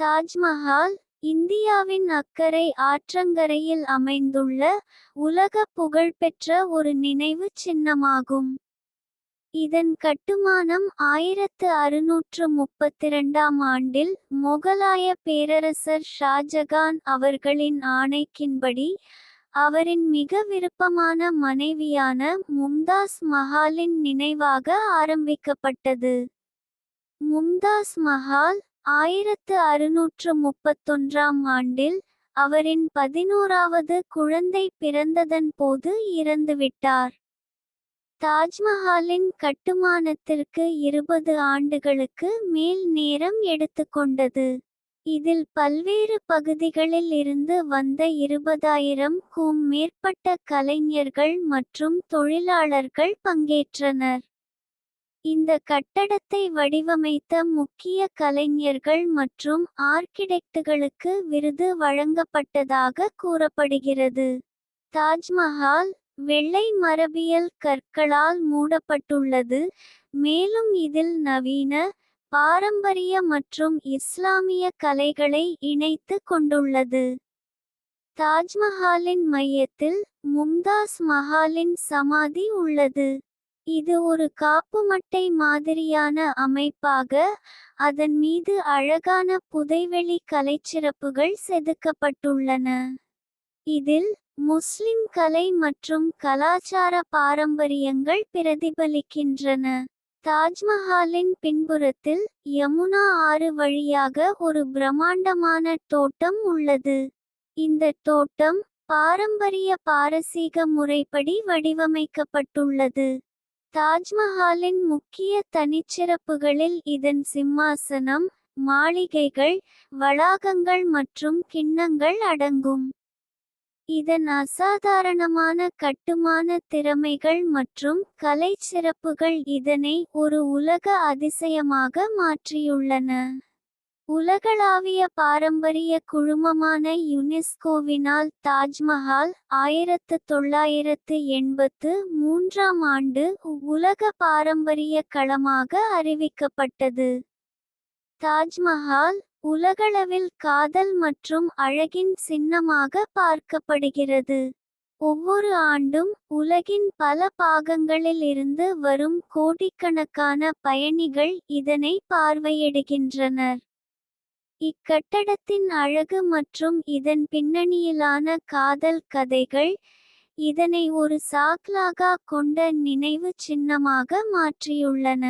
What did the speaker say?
தாஜ்மஹால் இந்தியாவின் அக்கரை ஆற்றங்கரையில் அமைந்துள்ள உலக புகழ்பெற்ற ஒரு நினைவுச் சின்னமாகும். இதன் கட்டுமானம் ஆயிரத்து அறுநூற்று முப்பத்திரண்டாம் ஆண்டில் மொகலாய பேரரசர் ஷாஜகான் அவர்களின் ஆணைக்கின்படி அவரின் மிக விருப்பமான மனைவியான மும்தாஸ் மஹாலின் நினைவாக ஆரம்பிக்கப்பட்டது. மும்தாஸ் மஹால் ஆயிரத்து அறுநூற்று முப்பத்தொன்றாம் ஆண்டில் அவரின் பதினோராவது குழந்தை பிறந்ததன் போது இறந்துவிட்டார். தாஜ்மஹாலின் கட்டுமானத்திற்கு இருபது ஆண்டுகளுக்கு மேல் நேரம் எடுத்துக்கொண்டது இதில் பல்வேறு பகுதிகளில் இருந்து வந்த இருபதாயிரம் க்கும் மேற்பட்ட கலைஞர்கள் மற்றும் தொழிலாளர்கள் பங்கேற்றனர். இந்த கட்டடத்தை வடிவமைத்த முக்கிய கலைஞர்கள் மற்றும் ஆர்கிடெக்டுகளுக்கு விருது வழங்கப்பட்டதாக கூறப்படுகிறது. தாஜ்மஹால் வெள்ளை மரபியல் கற்களால் மூடப்பட்டுள்ளது. மேலும் இதில் நவீன பாரம்பரிய மற்றும் இஸ்லாமிய கலைகளை இணைத்து கொண்டுள்ளது. தாஜ்மஹாலின் மையத்தில் மும்தாஸ் மஹாலின் சமாதி உள்ளது. இது ஒரு காப்புமட்டை மாதிரியான அமைப்பாக அதன் மீது அழகான புதைவெளி கலைச்சிறப்புகள் செதுக்கப்பட்டுள்ளன. இதில் முஸ்லிம் கலை மற்றும் கலாச்சார பாரம்பரியங்கள் பிரதிபலிக்கின்றன. தாஜ்மஹாலின் பின்புறத்தில் யமுனா ஆறு வழியாக ஒரு பிரம்மாண்டமான தோட்டம் உள்ளது. இந்த தோட்டம் பாரம்பரிய பாரசீக முறைப்படி வடிவமைக்கப்பட்டுள்ளது. தாஜ்மஹாலின் முக்கிய தனிச்சிறப்புகளில் இதன் சிம்மாசனம் மாளிகைகள் வளாகங்கள் மற்றும் கிண்ணங்கள் அடங்கும். இதன் அசாதாரணமான கட்டுமான திறமைகள் மற்றும் கலை சிறப்புகள் இதனை ஒரு உலக அதிசயமாக மாற்றியுள்ளன. உலகளாவிய பாரம்பரிய குழுமமான யுனெஸ்கோவினால் தாஜ்மஹால் ஆயிரத்து தொள்ளாயிரத்து எண்பத்து மூன்றாம் ஆண்டு உலக பாரம்பரிய களமாக அறிவிக்கப்பட்டது. தாஜ்மஹால் உலகளவில் காதல் மற்றும் அழகின் சின்னமாக பார்க்கப்படுகிறது. ஒவ்வொரு ஆண்டும் உலகின் பல பாகங்களில் இருந்து வரும் கோடிக்கணக்கான பயணிகள் இதனை பார்வையிடுகின்றனர். இக்கட்டடத்தின் அழகு மற்றும் இதன் பின்னணியிலான காதல் கதைகள் இதனை ஒரு சாக்லாகா கொண்ட நினைவு சின்னமாக மாற்றியுள்ளன.